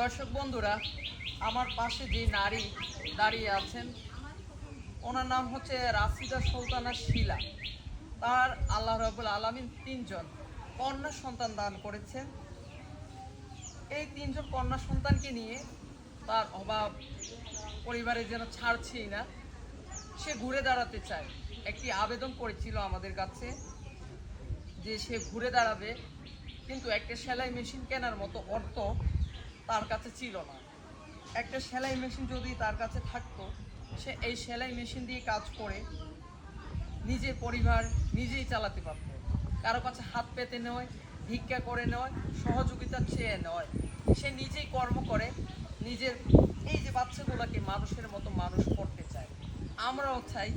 দর্শক বন্ধুরা, আমার পাশে যে নারী দাঁড়িয়ে আছেন, ওনার নাম হচ্ছে রাশিদা সুলতানা শিলা। তার আল্লাহ রবুল আলমিন তিনজন কন্যা সন্তান দান করেছেন। এই তিনজন কন্যা সন্তানকে নিয়ে তার অভাব পরিবারের যেন ছাড়ছেই না, সে ঘুরে দাঁড়াতে চায়। একটি আবেদন করেছিল আমাদের কাছে যে সে ঘুরে দাঁড়াবে, কিন্তু একটা সেলাই মেশিন কেনার মতো অর্থ তার কাছে ছিল না। একটা সেলাই মেশিন যদি তার কাছে থাকতো, সে এই সেলাই মেশিন দিয়ে কাজ করে নিজের পরিবার নিজেই চালাতে পারত। কারও কাছে হাত পেতে নয়, ভিক্ষা করে নয়, সহযোগিতা চেয়ে নয়। সে নিজেই কর্ম করে, নিজের এই যে বাচ্চাগুলোকে মানুষের মতো মানুষ করতে চায়। আমরাও চাই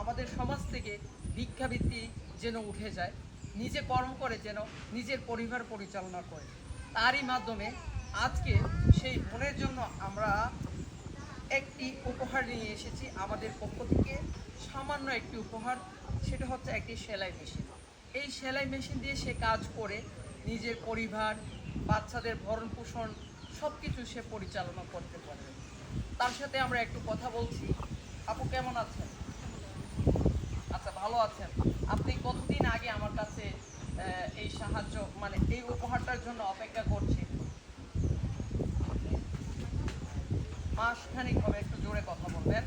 আমাদের সমাজ থেকে ভিক্ষাবৃত্তি যেন উঠে যায়, নিজে কর্ম করে যেন নিজের পরিবার পরিচালনা করে। তারই মাধ্যমে আজকে সেই বোনের জন্য আমরা একটি উপহার নিয়ে এসেছি আমাদের পক্ষ থেকে। সামান্য একটি উপহার, সেটা হচ্ছে একটি সেলাই মেশিন। এই সেলাই মেশিন দিয়ে সে কাজ করে, নিজের পরিবার, বাচ্চাদের ভরণ পোষণ সব কিছু সে পরিচালনা করতে পারে। তার সাথে আমরা একটু কথা বলছি। আপু, কেমন আছেন? আচ্ছা ভালো আছেন। আপনি কতদিন আগে আমার কাছে এই সাহায্য মানে এই উপহারটার জন্য অপেক্ষা করছেন? মাসখানিক হবে একটু জোরে কথা বলবেন।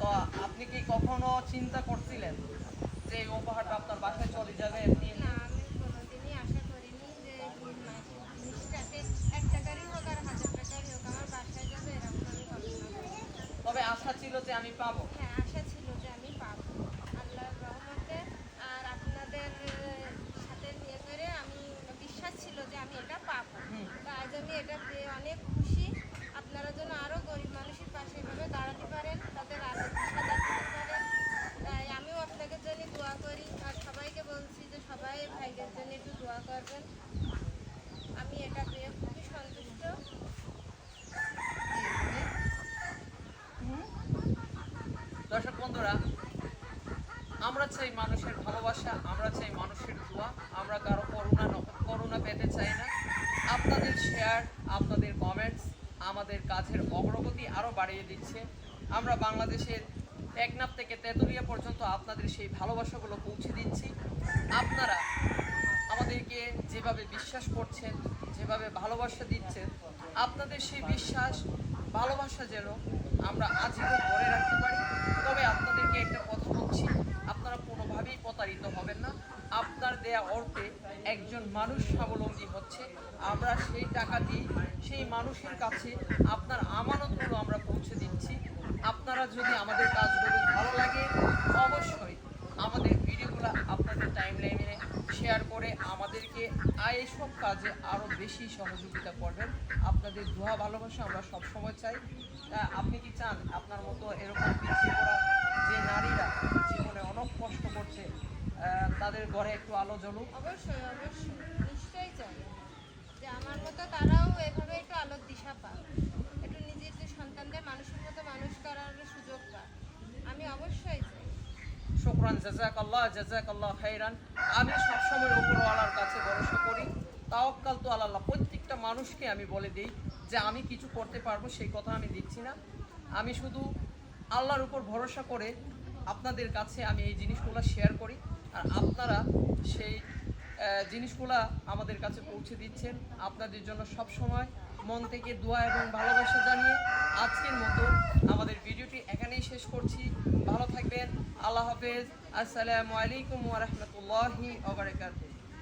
তো আপনি কি কখনো চিন্তা করছিলেন যে এই উপহারটা আপনার বাসায় চলে যাবে? না আমি কোনোদিনই আশা করিনি যে জিনিসটাকে এক টাকারই হোক আর হাজার টাকারই হোক আমার বাসায় যাবে এরকম আমি কল্পনা তবে আশা ছিল যে আমি পাবো। হ্যাঁ আশা ছিল যে আমি পাবো। আল্লাহর রহমতে আর আপনাদের সাথে নিয়ে করে আমি বিশ্বাস ছিল যে আমি এটা পাবো। তো আজ আমি এটা পেয়ে অনেক খুশি আপনারা যেন আরও গরিব মানুষের পাশে এভাবে দাঁড়াতে পারেন তাদের আরও দিশা দেখাতে পারেন তাই আমিও আপনাদের জন্য দোয়া করি আর সবাইকে বলছি যে সবাই ভাইদের জন্য একটু দোয়া করবেন আমি এটা পেয়ে দর্শক বন্ধুরা, আমরা চাই মানুষের ভালোবাসা, আমরা চাই মানুষের দোয়া, আমরা কারও করুণা করুণা পেতে চাই না। আপনাদের শেয়ার আপনাদের কমেন্টস আমাদের কাজের অগ্রগতি আরও বাড়িয়ে দিচ্ছে। আমরা বাংলাদেশের টেকনাফ থেকে তেঁতুলিয়া পর্যন্ত আপনাদের সেই ভালোবাসাগুলো পৌঁছে দিচ্ছি। আপনারা আমাদেরকে যেভাবে বিশ্বাস করছেন যেভাবে ভালোবাসা দিচ্ছেন আপনাদের সেই বিশ্বাস, ভালোবাসা যেন আমরা আজীবন ধরে রাখতে পারি। তবে আপনাদেরকে একটা কথা বলছি, আপনারা কোনোভাবেই প্রতারিত হবেন না। আপনার দেয়া অর্থে একজন মানুষ স্বাবলম্বী হচ্ছে। আমরা সেই টাকা দিয়ে, সেই মানুষের কাছে আপনার আমানতগুলো আমরা পৌঁছে দিচ্ছি। আপনারা যদি আমাদের কাজগুলো ভালো লাগে, অবশ্যই আমাদের ভিডিওগুলো আপনাদের টাইম লাইনে শেয়ার করে আমাদেরকে এইসব কাজে আরও বেশি সহযোগিতা করবেন। আপনাদের দোয়া ভালোবাসা আমরা সবসময় চাই। আপনি কি চান আপনার মতো এরকম পিছিয়ে পড়া যে নারীরা জীবনে অনেক কষ্ট করছে তাদের ঘরে একটু আলো জ্বলুক? অবশ্যই অবশ্যই। নিশ্চয়ই চাই। যে আমার মতো তারাও এভাবে একটু আলোর দিশা পাক একটু নিজের সন্তানদের মানুষের মতো মানুষ করার সুযোগ পাক আমি অবশ্যই চাই শুক্রান জাজাক আল্লাহ জাজাক আল্লাহ খাইরান। আমি সবসময় উপরওয়ালার কাছে ভরসা করি। তাওয়াক্কাল তো আল্লাহ প্রত্যেকটা মানুষকে আমি বলে দিই যে আমি কিছু করতে পারব, সেই কথা আমি দিচ্ছি না। আমি শুধু আল্লাহর উপর ভরসা করে আপনাদের কাছে আমি এই জিনিসগুলো শেয়ার করি। আর আপনারা সেই জিনিসগুলা আমাদের কাছে পৌঁছে দিচ্ছেন। আপনাদের জন্য সব সময় মন থেকে দোয়া এবং ভালোবাসা জানিয়ে আজকের মতো এখানেই শেষ করছি। ভালো থাকবেন। আল্লাহ হাফেজ। আসসালামু আলাইকুম ওয়া রাহমাতুল্লাহি ওয়া বারাকাতুহু।